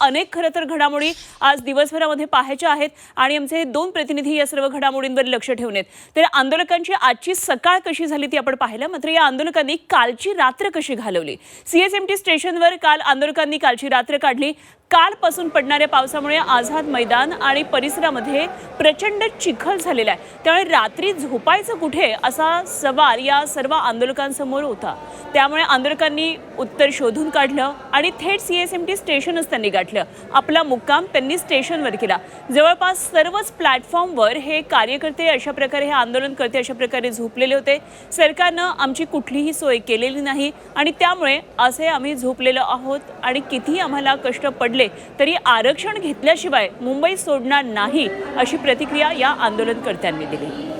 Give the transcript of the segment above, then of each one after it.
अनेक खरं तर घडामोडी आज दिवसभरामध्ये पाहायच्या आहेत आणि आमचे दोन प्रतिनिधी या सर्व घडामोडींवर लक्ष ठेवून आहेत. तर आंदोलकांची आजची सकाळ कशी झाली ती आपण पाहिलं मात्र या आंदोलकांनी कालची रात्र कशी घालवली? सीएसएमटी स्टेशनवर काल आंदोलकांनी कालची रात्र काढली. कालपासून पडणाऱ्या पावसामुळे आझाद मैदान आणि परिसरामध्ये प्रचंड चिखल झालेला आहे. त्यामुळे रात्री झोपायचं कुठे असा सवाल या सर्व आंदोलकांसमोर होता. त्यामुळे आंदोलकांनी उत्तर शोधून काढलं आणि थेट सी एस एम टी स्टेशनच त्यांनी गाठलं. आपला मुक्काम त्यांनी स्टेशनवर केला. जवळपास सर्वच प्लॅटफॉर्मवर हे कार्यकर्ते अशा प्रकारे हे आंदोलनकर्ते अशा प्रकारे झोपलेले होते. सरकारनं आमची कुठलीही सोय केलेली नाही आणि त्यामुळे असे आम्ही झोपलेलो आहोत आणि कितीही आम्हाला कष्ट पडले तरी आरक्षण घेतल्याशिवाय मुंबई सोडणार नाही अशी प्रतिक्रिया या आंदोलनकर्त्यांनी दिली.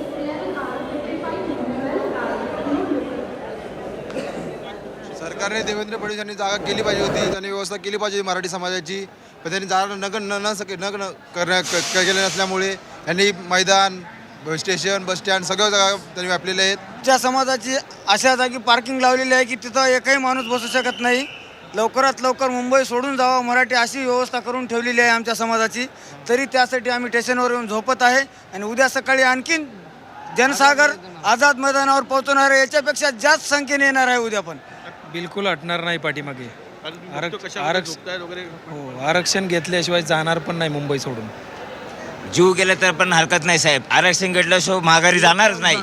सरकारने देवेंद्र फडणवीस यांनी जागा केली पाहिजे होती. त्यांनी व्यवस्था केली पाहिजे मराठी समाजाची. पण त्यांनी जागा न न न सके न करण्या केले नसल्यामुळे यांनी मैदान स्टेशन बस स्टँड सगळ्या जागा त्यांनी व्यापलेल्या आहेत. ज्या समाजाची अशा जागी पार्किंग लावलेली आहे की तिथं एकही माणूस बसू शकत नाही. लवकरात लवकर मुंबई सोडून जावं मराठी अशी व्यवस्था करून ठेवलेली आहे आमच्या समाजाची. तरी त्यासाठी आम्ही स्टेशनवर येऊन झोपत आहे. आणि उद्या सकाळी आणखीन जनसागर आझाद मैदानावर पोहोचवणार आहे. याच्यापेक्षा जास्त संख्येने येणार आहे उद्या पण. बिलकुल हटणार नाही पाठीमागे. आरक्ष- हो आरक्षण घेतल्याशिवाय जाणार पण नाही मुंबई सोडून. जीव गेला तर पण हरकत नाही साहेब. आरक्षण घेतल्याशिवाय माघारी जाणारच नाही.